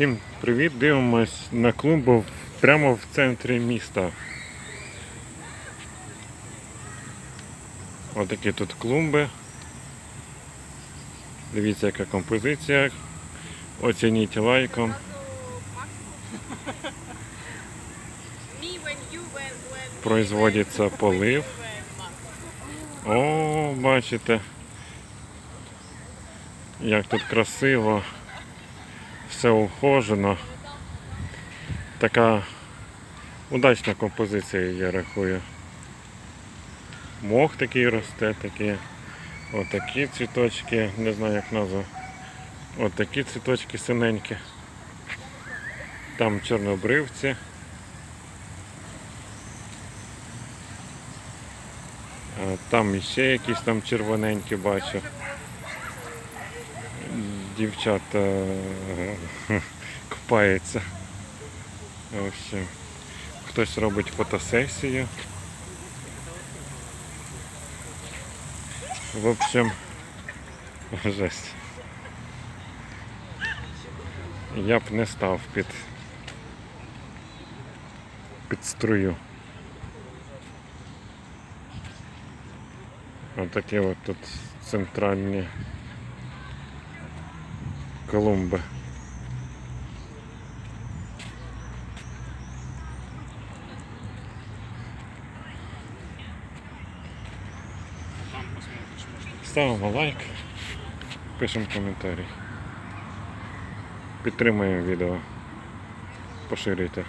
Всім привіт! Дивимось на клумбу прямо в центрі міста. Отакі тут клумби. Дивіться, яка композиція. Оцініть лайком. Производиться полив. О, бачите, як тут красиво, все ухожено. Така удачна композиція, я рахую. Мох такий росте, такі, отакі цвіточки, не знаю як назву. Отакі цвіточки синенькі. Там чорнобривці. Там іще якісь там червоненькі бачу. Дівчата е, купаються. В общем, хтось робить фотосесію. В общем, жесть. Я б не став під, під струю. Отакі от тут центральні колумби. Ставимо лайк, пишемо коментарі. Підтримуємо відео. Поширюйте.